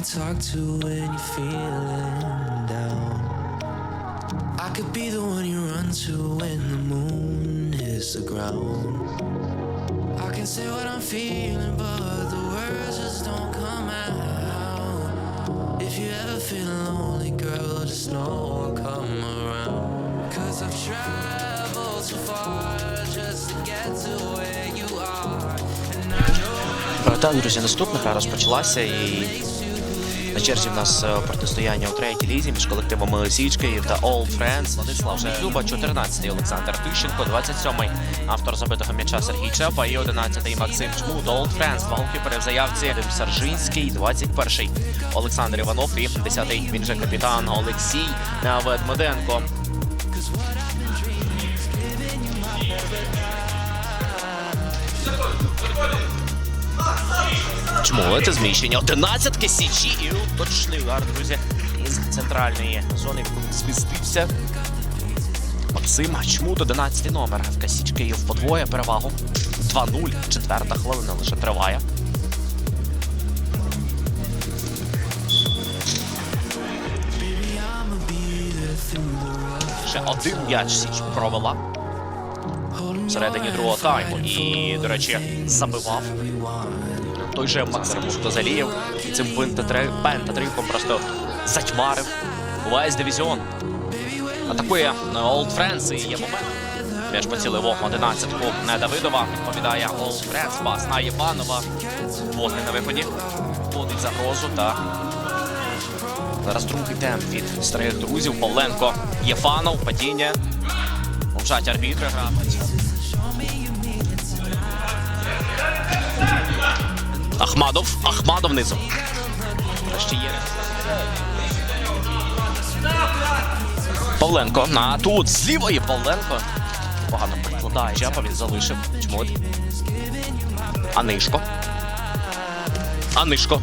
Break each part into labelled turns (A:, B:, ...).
A: you talk to when you're feeling down. I could be the one you run to when the moon hits the ground. I can say what I'm feeling, but the words just don't come out. If you ever feel lonely, girl, just know I'll come around. Cause I've traveled so far just to get to where you are.
B: Так, друзі, наступна гра розпочалася і на черзі в нас е, протистояння у третій лізі між колективами Січ та Old Friends. Владислав Житлюба, 14-й Олександр Тищенко, 27-й автор забитого м'яча Сергій Чепа і 11-й Максим Чмут. Old Friends, два голкіпери в заявці Дим Саржинський, 21-й Олександр Іванов і 10-й він же капітан Олексій Ведмеденко. Чому це зміщення? Одинадцятки січі і точний удар, друзі, із центральної зони, в змістився. Максим Чмут, 11 номер. ФК Січ Київ подвоє перевагу. 2-0. Четверта хвилина лише триває. Ще один м'яч Січ провела всередині другого тайму. І, до речі, забивав той же Максим Муртазалієв і цим пентатриком просто затьмарив весь дивізіон. Атакує Old Friends і є момент. М'яч поцілив в 11-ку не Давидова. Відповідає Old Friends. Пас на Єпанова. Водний на виході. Вводить загрозу та зараз другий темп від старих друзів. Павленко Єфанов. Падіння. Мовчать арбітри грають. Ахмадов. Ахмадов низом. Є. Павленко. На тут з лівої Павленко. Погано прикладає. Чепа він залишив. Чмут. Анишко. Анишко.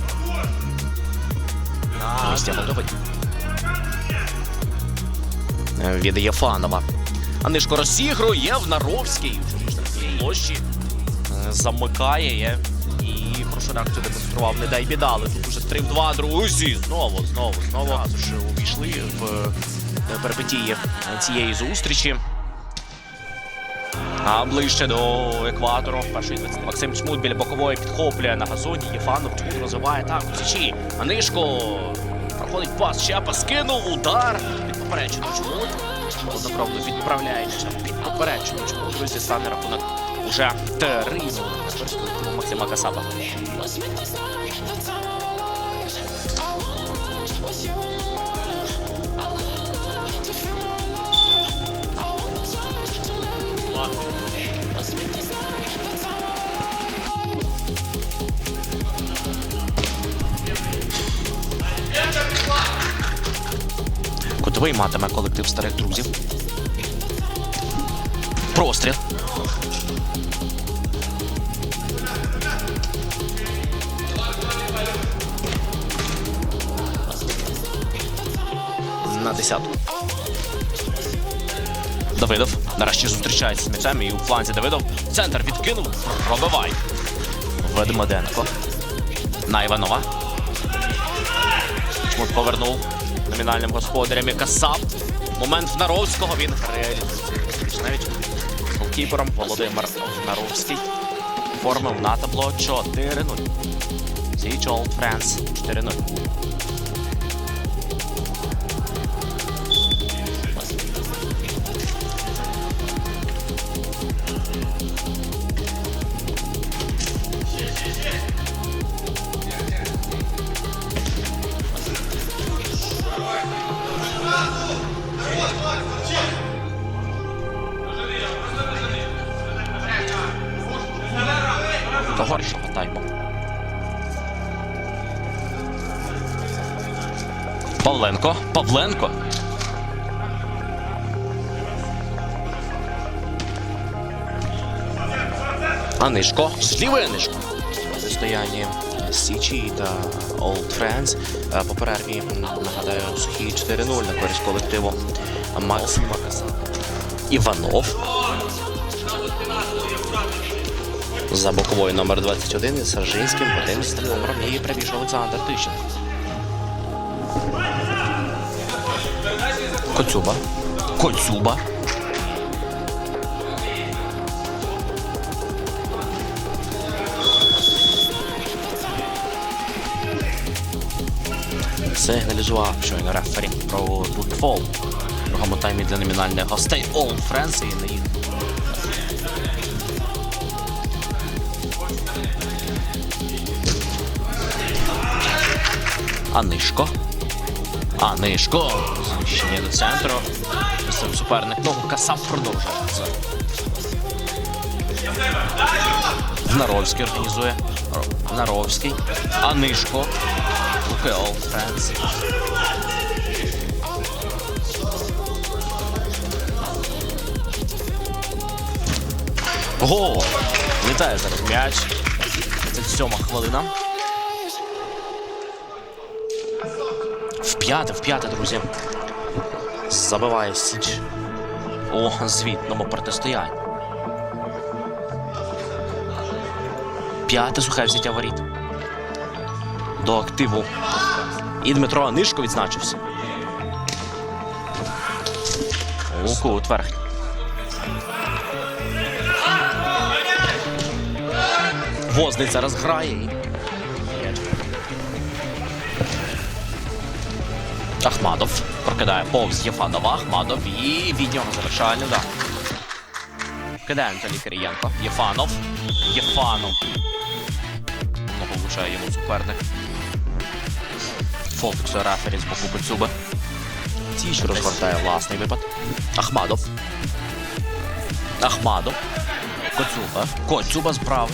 B: Місця Молдови. Від Єфанова. Анишко розігрує в Наровській. площі. Замикає прошу демонстрував. Не дай біда, але тут уже 3 в 2, друзі. Знову, знову, знову. Разу ж увійшли в е, перипетії цієї зустрічі. А ближче до екватору. Перший 20. Максим Чмут біля бокової підхоплює на газоні. Єфанов Чмут розвиває так. Січі. Анишко проходить пас. Щепа скинув удар. Під поперечину Чмут. Одноправду відправляє ще під поперечину Чмут. Друзі, стане рахунок уже 3 колективу Максима Касаба. Кутовий матиме колектив старих друзів. Простріл. На десятку. Давидов нарешті зустрічається з м'ячем і у фланзі Давидов. Центр відкинув. Пробивай. Ведмеденко. На Іванова. Чмут повернув номінальним господарям і Касап. Момент в Наровського він реалізує. Навіть голкіпером Володимир Наровський оформив на табло 4-0. Січ Олд Френс 4-0. Павленко. Павленко. Анишко. Злівий Анишко. Протистоянні Січі та Old Friends. Е, По перерві, нагадаю, сухі 4-0 на користь колективу Максима Каса. Іванов. За боковою номер 21 і Саржинським 11 номером і прибіж Олександр Тищенко. Коцюба. Коцюба. Сигналізував щойно рефері про футбол. В таймі для номінальних гостей All Friends і на їх Анишко. Анишко. Зміщення до центру. Суперник. Ну, Касап продовжує. Наровський організує. Наровський. Анишко. Луки All Friends. Гол! Літає зараз м'яч. 37 хвилина. В п'яте, в п'яте, друзі. Забиває Січ у звітному протистоянні. П'яте сухе взяття воріт. До активу. І Дмитро Анишко відзначився. Луку у тверх. Возний зараз грає. Ахмадов прокидає повз Єфанова. Ахмадов і від нього завершальний удар. Кидає Анатолій Кирієнко. Єфанов. Єфанов. Ногу влучає йому суперник. Фолксу рефері з боку Коцюби. Тіч розвертає власний випад. Ахмадов. Ахмадов. Коцюба. Коцюба справи.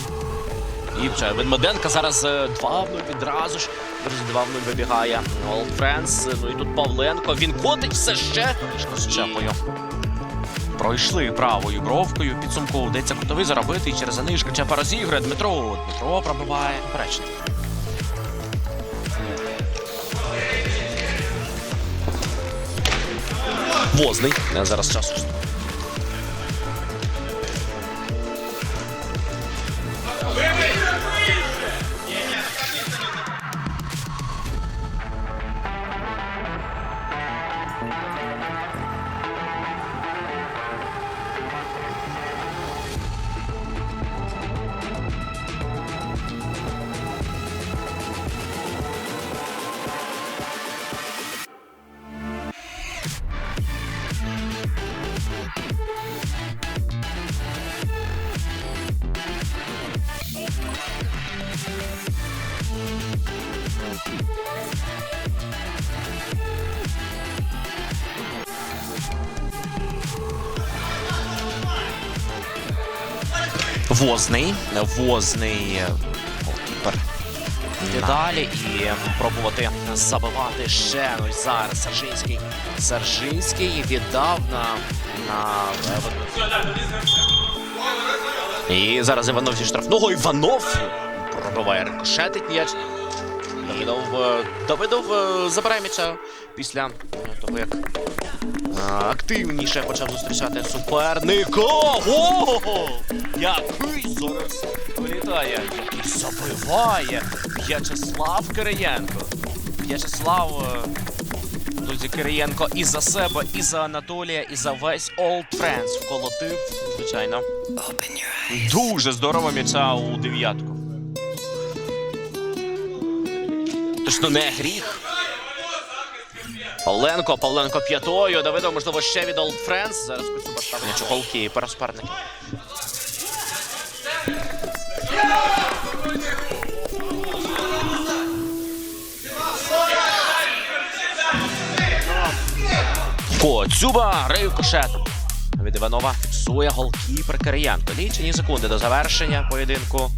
B: І вже Ведмеденка зараз е, 2 в 0 відразу ж. Друзі, 2-0 вибігає Old Friends. Ну і тут Павленко. Він котить все ще. З щепою. Пройшли правою бровкою. Підсумково вдається кутовий заробити. І через Анишка Чепа розігрує Дмитро. Дмитро пробиває. Перечний. Возний. Зараз часу. Возний. Возний голкіпер. Йти далі і пробувати забивати ще. Ну зараз Сержинський. Сержинський віддав на. на і зараз Іванов зі штрафного. Іванов пробиває рикошетить м'яч. Давидов, е, Давидов е, забирає м'яча після того, як активніше почав зустрічати суперника. Ого! Який зараз вилітає, який забиває В'ячеслав Кириєнко. В'ячеслав е, друзі, Кириєнко і за себе, і за Анатолія, і за весь Old Friends вколотив, звичайно. Дуже здорово м'яча у дев'ятку. Точно не гріх. Павленко, Павленко п'ятою. Давидов, можливо, ще від Old Friends. Зараз Куцюба ставить м'яч у голкіпера. Коцюба, рикошет. Від Іванова фіксує голкіпер Кирієнко. Лічені секунди до завершення поєдинку.